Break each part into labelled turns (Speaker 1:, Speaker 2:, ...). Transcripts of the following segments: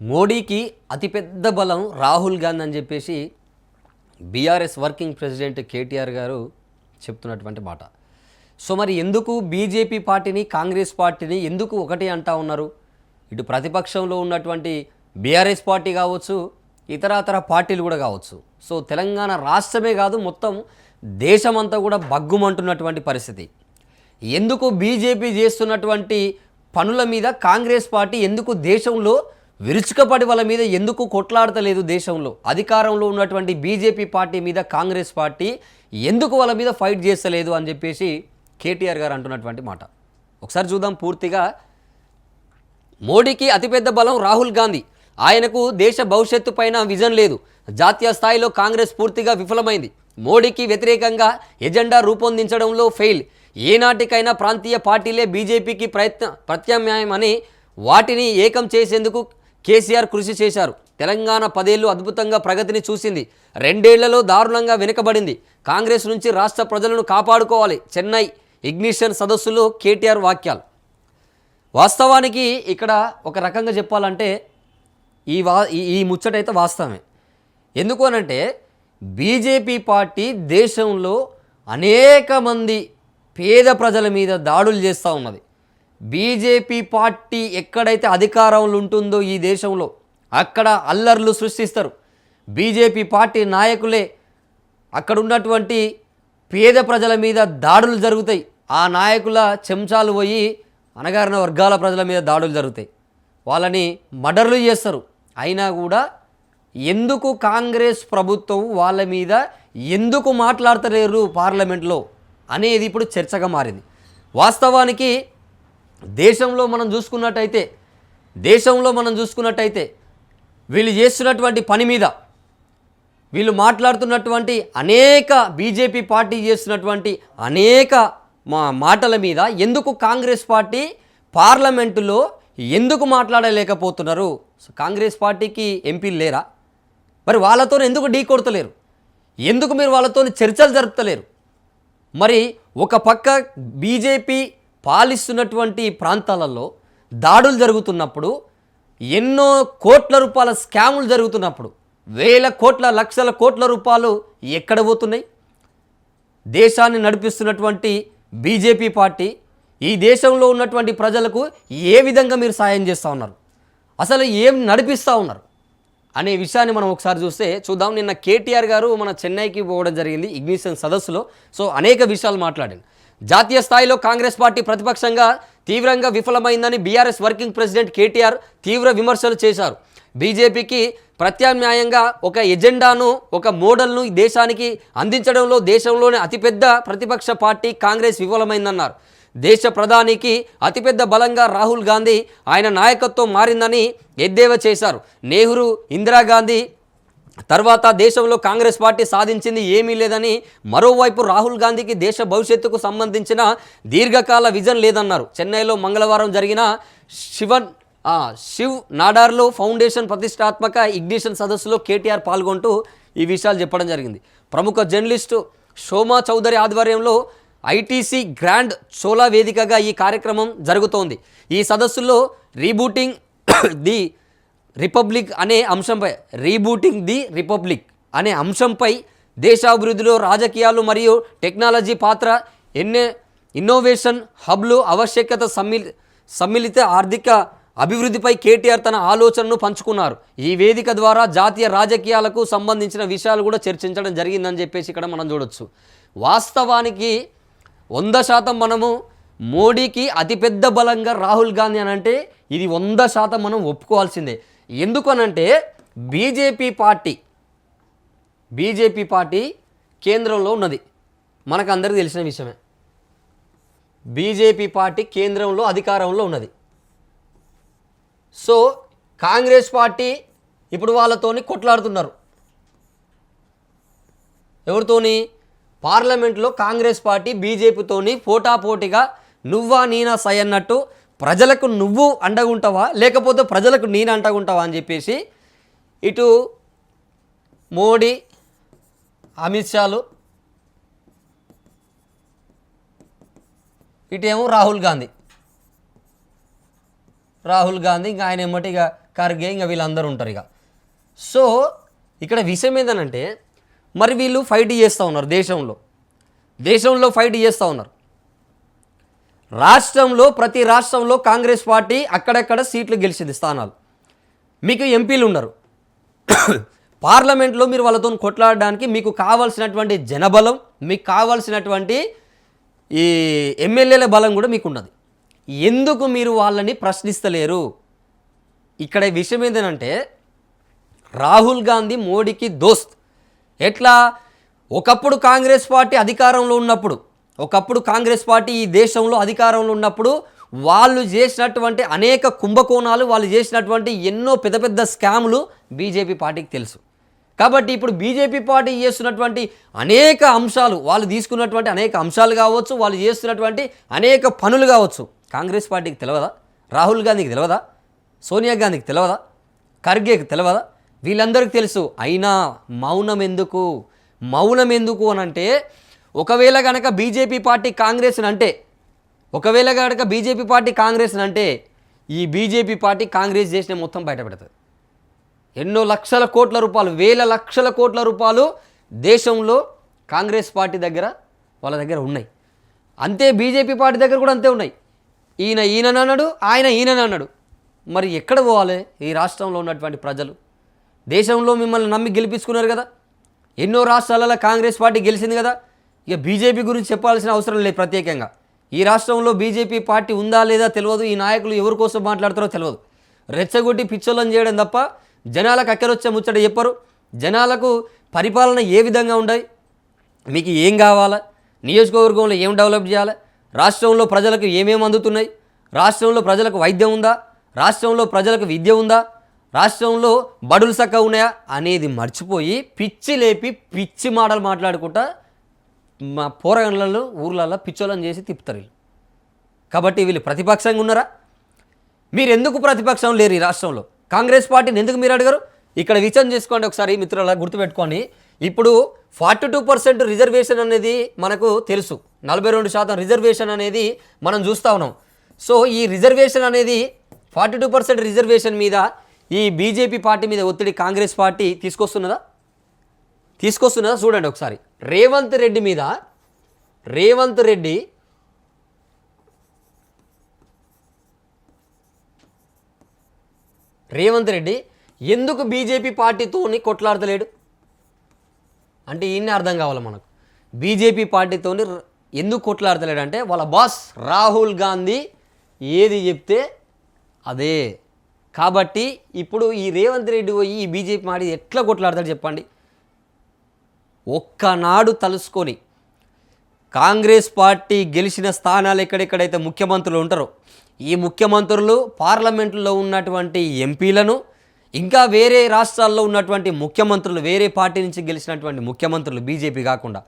Speaker 1: మోడీకి అతిపెద్ద బలం రాహుల్ గాంధీ అని చెప్పేసి బీఆర్ఎస్ వర్కింగ్ ప్రెసిడెంట్ కేటీఆర్ గారు చెప్తున్నటువంటి మాట. సో మరి ఎందుకు బీజేపీ పార్టీని కాంగ్రెస్ పార్టీని ఎందుకు ఒకటి అంటా ఉన్నారు? ఇటు ప్రతిపక్షంలో ఉన్నటువంటి బీఆర్ఎస్ పార్టీ కావచ్చు ఇతరతర పార్టీలు కూడా కావచ్చు. సో తెలంగాణ రాష్ట్రమే కాదు మొత్తం దేశమంతా కూడా బగ్గుమంటున్నటువంటి పరిస్థితి. ఎందుకు బీజేపీ చేస్తున్నటువంటి పనుల మీద కాంగ్రెస్ పార్టీ ఎందుకు దేశంలో విరుచుకపడి వాళ్ళ మీద ఎందుకు కొట్లాడతలేదు దేశంలో? అధికారంలో ఉన్నటువంటి బీజేపీ పార్టీ మీద కాంగ్రెస్ పార్టీ ఎందుకు వాళ్ళ మీద ఫైట్ చేస్తలేదు అని చెప్పేసి కేటీఆర్ గారు అంటున్నటువంటి మాట. ఒకసారి చూద్దాం పూర్తిగా. మోడీకి అతిపెద్ద బలం రాహుల్ గాంధీ. ఆయనకు దేశ భవిష్యత్తు పైన విజన్ లేదు. జాతీయ స్థాయిలో కాంగ్రెస్ పూర్తిగా విఫలమైంది. మోడీకి వ్యతిరేకంగా ఎజెండా రూపొందించడంలో ఫెయిల్. ఏనాటికైనా ప్రాంతీయ పార్టీలే బీజేపీకి ప్రయత్న ప్రత్యామ్నాయమని వాటిని ఏకం చేసేందుకు కేసీఆర్ కృషి చేశారు. తెలంగాణ పదేళ్ళు అద్భుతంగా ప్రగతిని చూసింది. రెండేళ్ళలో దారుణంగా వెనుకబడింది. కాంగ్రెస్ నుంచి రాష్ట్ర ప్రజలను కాపాడుకోవాలి. చెన్నై ఇగ్నిషన్ సదస్సులో కేటీఆర్ వాక్యాలు వాస్తవానికి ఇక్కడ ఒక రకంగా చెప్పాలంటే ఈ వా ఈ- ఈ ముచ్చటైతే వాస్తవమే. ఎందుకు అనంటే బీజేపీ పార్టీ దేశంలో అనేక మంది పేద ప్రజల మీద దాడులు చేస్తూ ఉన్నది. బీజేపీ పార్టీ ఎక్కడైతే అధికారంలో ఉంటుందో ఈ దేశంలో అక్కడ అల్లర్లు సృష్టిస్తారు. బీజేపీ పార్టీ నాయకులే అక్కడ ఉన్నటువంటి పేద ప్రజల మీద దాడులు జరుగుతాయి. ఆ నాయకుల చెంచాలు పోయి అనగారిన వర్గాల ప్రజల మీద దాడులు జరుగుతాయి. వాళ్ళని మర్డర్లు చేస్తారు. అయినా కూడా ఎందుకు కాంగ్రెస్ ప్రభుత్వం వాళ్ళ మీద ఎందుకు మాట్లాడతలేరు పార్లమెంట్లో అనేది ఇప్పుడు చర్చగా మారింది. వాస్తవానికి దేశంలో మనం చూసుకున్నట్టయితే దేశంలో మనం చూసుకున్నట్టయితే వీళ్ళు చేస్తున్నటువంటి పని మీద వీళ్ళు మాట్లాడుతున్నటువంటి అనేక బీజేపీ పార్టీ చేస్తున్నటువంటి అనేక మా మాటల మీద ఎందుకు కాంగ్రెస్ పార్టీ పార్లమెంటులో ఎందుకు మాట్లాడలేకపోతున్నారు? కాంగ్రెస్ పార్టీకి ఎంపీలు లేరా? మరి వాళ్ళతో ఎందుకు ఢీ కొడతలేరు? ఎందుకు మీరు వాళ్ళతో చర్చలు జరుపుతలేరు? మరి ఒక పక్క బీజేపీ పాలిస్తున్నటువంటి ప్రాంతాలలో దాడులు జరుగుతున్నప్పుడు ఎన్నో కోట్ల రూపాయల స్కాములు జరుగుతున్నప్పుడు వేల కోట్ల లక్షల కోట్ల రూపాయలు ఎక్కడ పోతున్నాయి? దేశాన్ని నడిపిస్తున్నటువంటి బీజేపీ పార్టీ ఈ దేశంలో ఉన్నటువంటి ప్రజలకు ఏ విధంగా మీరు సాయం చేస్తూ ఉన్నారు? అసలు ఏం నడిపిస్తూ ఉన్నారు? అనే విషయాన్ని మనం ఒకసారి చూస్తే చూద్దాం. నిన్న కేటీఆర్ గారు మన చెన్నైకి పోవడం జరిగింది ఇగ్నిషన్ సదస్సులో. సో అనేక విషయాలు మాట్లాడాను జాతీయ స్థాయిలో కాంగ్రెస్ పార్టీ ప్రతిపక్షంగా తీవ్రంగా విఫలమైందని బీఆర్ఎస్ వర్కింగ్ ప్రెసిడెంట్ కేటీఆర్ తీవ్ర విమర్శలు చేశారు. బీజేపీకి ప్రత్యామ్నాయంగా ఒక ఎజెండాను ఒక మోడల్ను దేశానికి అందించడంలో దేశంలోనే అతిపెద్ద ప్రతిపక్ష పార్టీ కాంగ్రెస్ విఫలమైందన్నారు. దేశ ప్రధానికి అతిపెద్ద బలంగా రాహుల్ గాంధీ ఆయన నాయకత్వం మారిందని ఎద్దేవా చేశారు. నెహ్రూ ఇందిరాగాంధీ తర్వాత దేశంలో కాంగ్రెస్ పార్టీ సాధించింది ఏమీ లేదని మరోవైపు రాహుల్ గాంధీకి దేశ భవిష్యత్తుకు సంబంధించిన దీర్ఘకాల విజన్ లేదన్నారు. చెన్నైలో మంగళవారం జరిగిన శివన్ శివ్ నాడార్లో ఫౌండేషన్ ప్రతిష్టాత్మక ఇగ్నిషన్ సదస్సులో కేటీఆర్ పాల్గొంటూ ఈ విషయాలు చెప్పడం జరిగింది. ప్రముఖ జర్నలిస్టు శోమా చౌదరి ఆధ్వర్యంలో ఐటీసీ గ్రాండ్ చోలా వేదికగా ఈ కార్యక్రమం జరుగుతోంది. ఈ సదస్సులో రీబూటింగ్ ది రిపబ్లిక్ అనే అంశంపై రీబూటింగ్ ది రిపబ్లిక్ అనే అంశంపై దేశాభివృద్ధిలో రాజకీయాలు మరియు టెక్నాలజీ పాత్ర ఎన్నే ఇన్నోవేషన్ హబ్లు ఆవశ్యకత సమ్మి సమ్మిళిత ఆర్థిక అభివృద్ధిపై కేటీఆర్ తన ఆలోచనను పంచుకున్నారు. ఈ వేదిక ద్వారా జాతీయ రాజకీయాలకు సంబంధించిన విషయాలు కూడా చర్చించడం జరిగిందని చెప్పేసి ఇక్కడ మనం చూడొచ్చు. వాస్తవానికి వంద శాతం మనము మోడీకి అతిపెద్ద బలంగా రాహుల్ గాంధీ అని అంటే ఇది వంద శాతం మనం ఒప్పుకోవాల్సిందే. ఎందుకనంటే బీజేపీ పార్టీ బీజేపీ పార్టీ కేంద్రంలో ఉన్నది. మనకు అందరికీ తెలిసిన విషయమే. బీజేపీ పార్టీ కేంద్రంలో అధికారంలో ఉన్నది. సో కాంగ్రెస్ పార్టీ ఇప్పుడు వాళ్ళతోని కొట్లాడుతున్నారు. ఎవరితోని? పార్లమెంట్లో కాంగ్రెస్ పార్టీ బీజేపీతోని పోటాపోటీగా నువ్వా నీనా సై అన్నట్టు ప్రజలకు నువ్వు అండగుంటావా? లేకపోతే ప్రజలకు నేను అండగుంటావా అని చెప్పేసి ఇటు మోడీ అమిత్ షాలు ఇటేమో రాహుల్ గాంధీ. రాహుల్ గాంధీ ఇంకా ఆయన ఏమటి ఇక ఖర్గే ఇంకా వీళ్ళందరూ ఉంటారు ఇక. సో ఇక్కడ విషయం ఏంటంటే మరి వీళ్ళు ఫైట్ చేస్తూ ఉన్నారు దేశంలో. దేశంలో ఫైట్ చేస్తూ ఉన్నారు. రాష్ట్రంలో ప్రతి రాష్ట్రంలో కాంగ్రెస్ పార్టీ అక్కడక్కడ సీట్లు గెలిచింది స్థానాలు. మీకు ఎంపీలు ఉన్నారు. పార్లమెంట్లో మీరు వాళ్ళతో కొట్లాడడానికి మీకు కావాల్సినటువంటి జనబలం మీకు కావాల్సినటువంటి ఈ ఎమ్మెల్యేల బలం కూడా మీకు ఉన్నది. ఎందుకు మీరు వాళ్ళని ప్రశ్నిస్తలేరు? ఇక్కడ విషయం ఏంటంటే రాహుల్ గాంధీ మోడీకి దోస్త్. ఎట్లా? ఒకప్పుడు కాంగ్రెస్ పార్టీ అధికారంలో ఉన్నప్పుడు ఒకప్పుడు కాంగ్రెస్ పార్టీ ఈ దేశంలో అధికారంలో ఉన్నప్పుడు వాళ్ళు చేసినటువంటి అనేక కుంభకోణాలు వాళ్ళు చేసినటువంటి ఎన్నో పెద్ద పెద్ద స్కాములు బీజేపీ పార్టీకి తెలుసు. కాబట్టి ఇప్పుడు బీజేపీ పార్టీ చేస్తున్నటువంటి అనేక అంశాలు వాళ్ళు తీసుకున్నటువంటి అనేక అంశాలు కావచ్చు వాళ్ళు చేస్తున్నటువంటి అనేక పనులు కావచ్చు కాంగ్రెస్ పార్టీకి తెలియదా రాహుల్ గాంధీకి తెలియదా సోనియా గాంధీకి తెలియదా ఖర్గేకి తెలియదా వీళ్ళందరికీ తెలుసు అయినా మౌనం ఎందుకు మౌనం ఎందుకు అని అంటే ఒకవేళ కనుక బీజేపీ పార్టీ కాంగ్రెస్ని అంటే ఒకవేళ కనుక బీజేపీ పార్టీ కాంగ్రెస్ని అంటే ఈ బీజేపీ పార్టీ కాంగ్రెస్ చేసిన మొత్తం బయటపెడుతుంది. ఎన్నో లక్షల కోట్ల రూపాయలు వేల లక్షల కోట్ల రూపాయలు దేశంలో కాంగ్రెస్ పార్టీ దగ్గర వాళ్ళ దగ్గర ఉన్నాయి. అంతే బీజేపీ పార్టీ దగ్గర కూడా అంతే ఉన్నాయి. ఈయన ఈయన అన్నాడు ఆయన ఈయన అన్నాడు. మరి ఎక్కడ పోవాలి ఈ రాష్ట్రంలో ఉన్నటువంటి ప్రజలు? దేశంలో మిమ్మల్ని నమ్మి గెలిపించుకున్నారు కదా. ఎన్నో రాష్ట్రాలలో కాంగ్రెస్ పార్టీ గెలిచింది కదా. ఇక బీజేపీ గురించి చెప్పాల్సిన అవసరం లేదు ప్రత్యేకంగా. ఈ రాష్ట్రంలో బీజేపీ పార్టీ ఉందా లేదా తెలియదు ఈ నాయకులు ఎవరి కోసం మాట్లాడతారో తెలియదు. రెచ్చగొట్టి పిచ్చోళ్ళని చేయడం తప్ప జనాలకు అక్కరొచ్చే ముచ్చట చెప్పరు. జనాలకు పరిపాలన ఏ విధంగా ఉండాలి మీకు ఏం కావాలా నియోజకవర్గంలో ఏం డెవలప్ చేయాలి రాష్ట్రంలో ప్రజలకు ఏమేమి అందుతున్నాయి రాష్ట్రంలో ప్రజలకు వైద్యం ఉందా రాష్ట్రంలో ప్రజలకు విద్య ఉందా రాష్ట్రంలో బడులు సక్క ఉన్నాయా అనేది మర్చిపోయి పిచ్చి లేపి పిచ్చి మాటలు మాట్లాడుకుంటా మా పోరగండ్లలో ఊర్లలో పిచ్చోళ్ళని చేసి తిప్పుతారు వీళ్ళు. కాబట్టి వీళ్ళు ప్రతిపక్షంగా ఉన్నారా? మీరు ఎందుకు ప్రతిపక్షం లేరు ఈ రాష్ట్రంలో? కాంగ్రెస్ పార్టీని ఎందుకు మీరు అడగరు? ఇక్కడ విచారణ చేసుకోండి ఒకసారి మిత్రుల గుర్తుపెట్టుకోండి. ఇప్పుడు ఫార్టీ టూ పర్సెంట్ రిజర్వేషన్ అనేది మనకు తెలుసు. నలభై రెండు శాతం రిజర్వేషన్ అనేది మనం చూస్తూ ఉన్నాం. సో ఈ రిజర్వేషన్ అనేది ఫార్టీ టూ పర్సెంట్ రిజర్వేషన్ మీద ఈ బీజేపీ పార్టీ మీద ఒత్తిడి కాంగ్రెస్ పార్టీ తీసుకొస్తున్నదా? తీసుకొస్తున్నదా? చూడండి ఒకసారి. రేవంత్ రెడ్డి మీద రేవంత్ రెడ్డి రేవంత్ రెడ్డి ఎందుకు బీజేపీ పార్టీతోని కొట్లాడతలేడు? అంటే ఈయన్ని అర్థం కావాలి మనకు? బీజేపీ పార్టీతోని ఎందుకు కొట్లాడతలేడు అంటే వాళ్ళ బాస్ రాహుల్ గాంధీ ఏది చెప్తే అదే. కాబట్టి ఇప్పుడు ఈ రేవంత్ రెడ్డి పోయి ఈ బీజేపీ మాడి ఎట్లా కొట్లాడతాడు చెప్పండి? ఒక్కనాడు తలుసుకొని కాంగ్రెస్ పార్టీ గెలిచిన స్థానాలు ఎక్కడెక్కడైతే ముఖ్యమంత్రులు ఉంటారో ఈ ముఖ్యమంత్రులు పార్లమెంట్లో ఉన్నటువంటి ఎంపీలను ఇంకా వేరే రాష్ట్రాల్లో ఉన్నటువంటి ముఖ్యమంత్రులు వేరే పార్టీ నుంచి గెలిచినటువంటి ముఖ్యమంత్రులు బీజేపీ కాకుండా.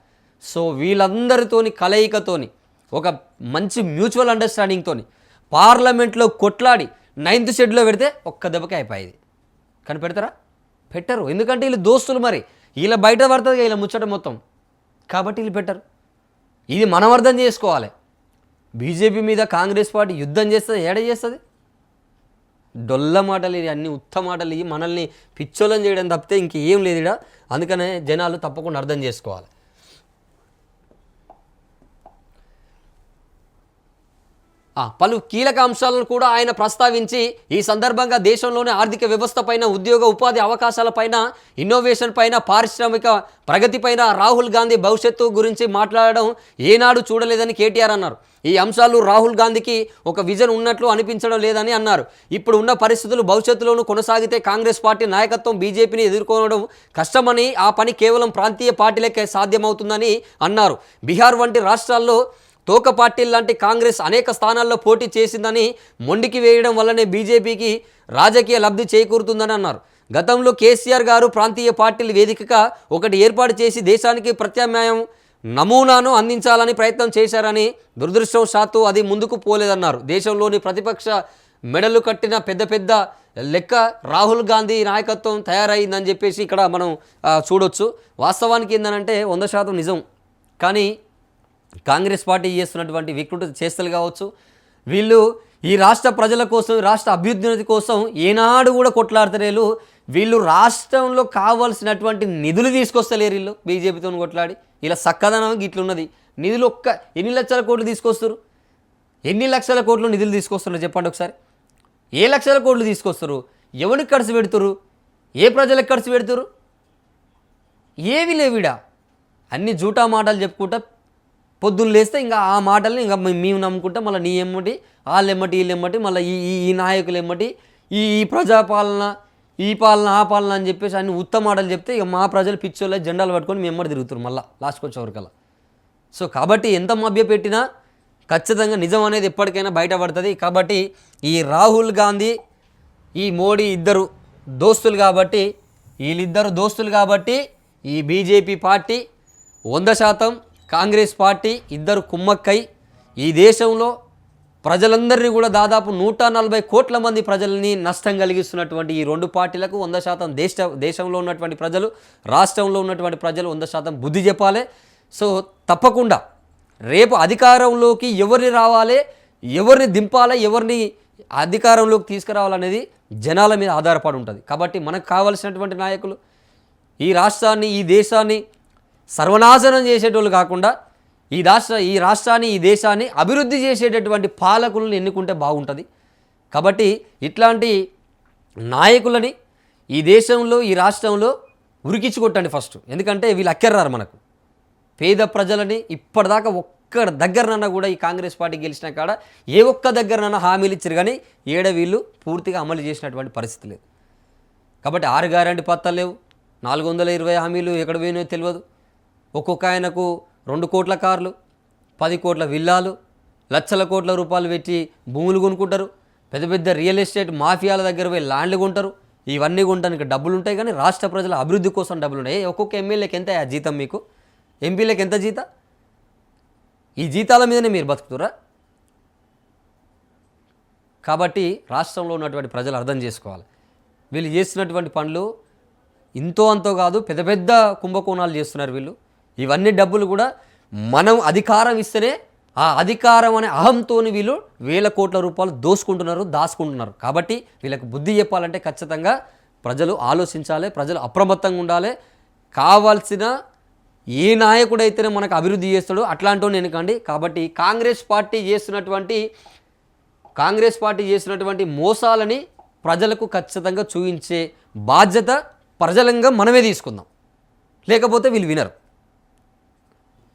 Speaker 1: సో వీళ్ళందరితోని కలయికతోని ఒక మంచి మ్యూచువల్ అండర్స్టాండింగ్తోని పార్లమెంట్లో కొట్లాడి నైన్త్ షెడ్లో పెడితే ఒక్క దెబ్బకి అయిపోయేది. కానీ పెడతారా పెట్టరు. ఎందుకంటే వీళ్ళు దోస్తులు మరి. వీళ్ళ బయట పడుతుంది వీళ్ళ ముచ్చట మొత్తం. కాబట్టి వీళ్ళు పెట్టరు. ఇది మనం అర్థం చేసుకోవాలి. బీజేపీ మీద కాంగ్రెస్ పార్టీ యుద్ధం చేస్తుంది ఏడ చేస్తుంది? డొల్ల మాటలు ఇవి అన్ని ఉత్త మాటలు ఇవి మనల్ని పిచ్చోలం చేయడం తప్పితే ఇంకేం లేదు ఇడ అందుకనే జనాలు తప్పకుండా అర్థం చేసుకోవాలి. పలు కీలక అంశాలను కూడా ఆయన ప్రస్తావించి ఈ సందర్భంగా దేశంలోని ఆర్థిక వ్యవస్థ పైన ఉద్యోగ ఉపాధి అవకాశాల పైన ఇన్నోవేషన్ పైన పారిశ్రామిక ప్రగతి పైన రాహుల్ గాంధీ భవిష్యత్తు గురించి మాట్లాడడం ఏనాడు చూడలేదని కేటీఆర్ అన్నారు. ఈ అంశాలు రాహుల్ గాంధీకి ఒక విజన్ ఉన్నట్లు అనిపించడం లేదని అన్నారు. ఇప్పుడు ఉన్న పరిస్థితులు భవిష్యత్తులోనూ కొనసాగితే కాంగ్రెస్ పార్టీ నాయకత్వం బీజేపీని ఎదుర్కోవడం కష్టమని ఆ పని కేవలం ప్రాంతీయ పార్టీలకే సాధ్యమవుతుందని అన్నారు. బీహార్ వంటి రాష్ట్రాల్లో తోక పార్టీలు లాంటి కాంగ్రెస్ అనేక స్థానాల్లో పోటీ చేసిందని మొండికి వేయడం వల్లనే బీజేపీకి రాజకీయ లబ్ధి చేకూరుతుందని అన్నారు. గతంలో కేసీఆర్ గారు ప్రాంతీయ పార్టీల వేదికగా ఒకటి ఏర్పాటు చేసి దేశానికి ప్రత్యామ్నాయం నమూనాను అందించాలని ప్రయత్నం చేశారని దురదృష్టవశాత్తు అది ముందుకు పోలేదన్నారు. దేశంలోని ప్రతిపక్ష మెడలు కట్టిన పెద్ద పెద్ద లెక్క రాహుల్ గాంధీ నాయకత్వం తయారైందని చెప్పేసి ఇక్కడ మనం చూడొచ్చు. వాస్తవానికి ఏంటంటే వంద శాతం నిజం. కానీ కాంగ్రెస్ పార్టీ చేస్తున్నటువంటి వికృత చేస్తలు కావచ్చు. వీళ్ళు ఈ రాష్ట్ర ప్రజల కోసం రాష్ట్ర అభ్యున్నతి కోసం ఏనాడు కూడా కొట్లాడతలేరు. వీళ్ళు రాష్ట్రంలో కావాల్సినటువంటి నిధులు తీసుకొస్తలేరు వీళ్ళు బీజేపీతో కొట్లాడి. ఇలా చక్కదనం ఇట్లున్నది నిధులు ఒక్క ఎన్ని లక్షల కోట్లు తీసుకొస్తారు? ఎన్ని లక్షల కోట్లు నిధులు తీసుకొస్తున్నారు చెప్పండి ఒకసారి? ఏ లక్షల కోట్లు తీసుకొస్తారు? ఎవరికి ఖర్చు పెడుతురు? ఏ ప్రజలకు ఖర్చు పెడుతురు? ఏవి లేవిడా అన్ని జూటా మాటలు చెప్పుకుంటా పొద్దున్న లేస్తే ఇంకా ఆ మాటల్ని ఇంకా మేము నమ్ముకుంటాం మళ్ళీ నీ ఎమ్మటి వాళ్ళు ఎమ్మటి వీళ్ళు ఎమ్మటి మళ్ళీ ఈ ఈ నాయకులు ఎమ్మటి ఈ ఈ ప్రజాపాలన ఈ పాలన ఆ పాలన అని చెప్పేసి అన్ని ఉత్తమ మాటలు చెప్తే ఇక మా ప్రజలు పిచ్చోళ్ళే జెండాలు పట్టుకొని మేము ఎమ్మటి తిరుగుతారు మళ్ళీ లాస్ట్కి వచ్చేవరకల్లా సో కాబట్టి ఎంత మభ్య పెట్టినా ఖచ్చితంగా నిజం అనేది ఎప్పటికైనా బయటపడుతుంది కాబట్టి ఈ రాహుల్ గాంధీ ఈ మోడీ ఇద్దరు దోస్తులు కాబట్టి వీళ్ళిద్దరు దోస్తులు కాబట్టి ఈ బీజేపీ పార్టీ వంద శాతం కాంగ్రెస్ పార్టీ ఇద్దరు కుమ్మక్కై ఈ దేశంలో ప్రజలందరినీ కూడా దాదాపు నూట నలభై కోట్ల మంది ప్రజల్ని నష్టం కలిగిస్తున్నటువంటి ఈ రెండు పార్టీలకు వంద శాతం దేశ దేశంలో ఉన్నటువంటి ప్రజలు రాష్ట్రంలో ఉన్నటువంటి ప్రజలు వంద శాతం బుద్ధి చెప్పాలి. సో తప్పకుండా రేపు అధికారంలోకి ఎవరిని రావాలి ఎవరిని దింపాలి ఎవరిని అధికారంలోకి తీసుకురావాలనేది జనాల మీద ఆధారపడి ఉంటుంది. కాబట్టి మనకు కావలసినటువంటి నాయకులు ఈ రాష్ట్రాన్ని ఈ దేశాన్ని సర్వనాశనం చేసేటోళ్ళు కాకుండా ఈ రాష్ట్ర ఈ రాష్ట్రాన్ని ఈ దేశాన్ని అభివృద్ధి చేసేటటువంటి పాలకులను ఎన్నుకుంటే బాగుంటుంది. కాబట్టి ఇట్లాంటి నాయకులని ఈ దేశంలో ఈ రాష్ట్రంలో ఉరికించి కొట్టండి ఫస్ట్. ఎందుకంటే వీళ్ళు అక్కెర్రారు మనకు. పేద ప్రజలని ఇప్పటిదాకా ఒక్క దగ్గరనన్నా కూడా ఈ కాంగ్రెస్ పార్టీ గెలిచిన కాడ ఏ ఒక్క దగ్గరనన్నా హామీలు ఇచ్చారు కానీ ఏడ వీళ్ళు పూర్తిగా అమలు చేసినటువంటి పరిస్థితి లేదు. కాబట్టి ఆరు గ్యారంటీ పత్తాలు లేవు. నాలుగు వందల ఇరవై హామీలు ఎక్కడ పోయినాయో తెలియదు. ఒక్కొక్క ఆయనకు రెండు కోట్ల కార్లు పది కోట్ల విల్లాలు లక్షల కోట్ల రూపాయలు పెట్టి భూములు కొనుక్కుంటారు. పెద్ద పెద్ద రియల్ ఎస్టేట్ మాఫియాల దగ్గర పోయి ల్యాండ్లు కొంటారు. ఇవన్నీ కొనడానికి డబ్బులు ఉంటాయి కానీ రాష్ట్ర ప్రజల అభివృద్ధి కోసం డబ్బులు ఉన్నాయి. ఒక్కొక్క ఎమ్మెల్యేకి ఎంత ఆ జీతం మీకు? ఎంపీలకు ఎంత జీతం? ఈ జీతాల మీదనే మీరు బతుకుతురా కాబట్టి రాష్ట్రంలో ఉన్నటువంటి ప్రజలు అర్థం చేసుకోవాలి. వీళ్ళు చేస్తున్నటువంటి పనులు ఇంతో అంతో కాదు పెద్ద పెద్ద కుంభకోణాలు చేస్తున్నారు వీళ్ళు. ఇవన్నీ డబ్బులు కూడా మనం అధికారం ఇస్తేనే ఆ అధికారం అనే అహంతోని వీళ్ళు వేల కోట్ల రూపాయలు దోసుకుంటున్నారు దాచుకుంటున్నారు. కాబట్టి వీళ్ళకి బుద్ధి చెప్పాలంటే ఖచ్చితంగా ప్రజలు ఆలోచించాలి ప్రజలు అప్రమత్తంగా ఉండాలి. కావాల్సిన ఏ నాయకుడైతేనే మనకు అభివృద్ధి చేస్తాడో అట్లాంటి ఎనకండి. కాబట్టి కాంగ్రెస్ పార్టీ చేస్తున్నటువంటి కాంగ్రెస్ పార్టీ చేసినటువంటి మోసాలని ప్రజలకు ఖచ్చితంగా చూపించే బాధ్యత ప్రజలంగా మనమే తీసుకుందాం. లేకపోతే వీళ్ళు వినరు.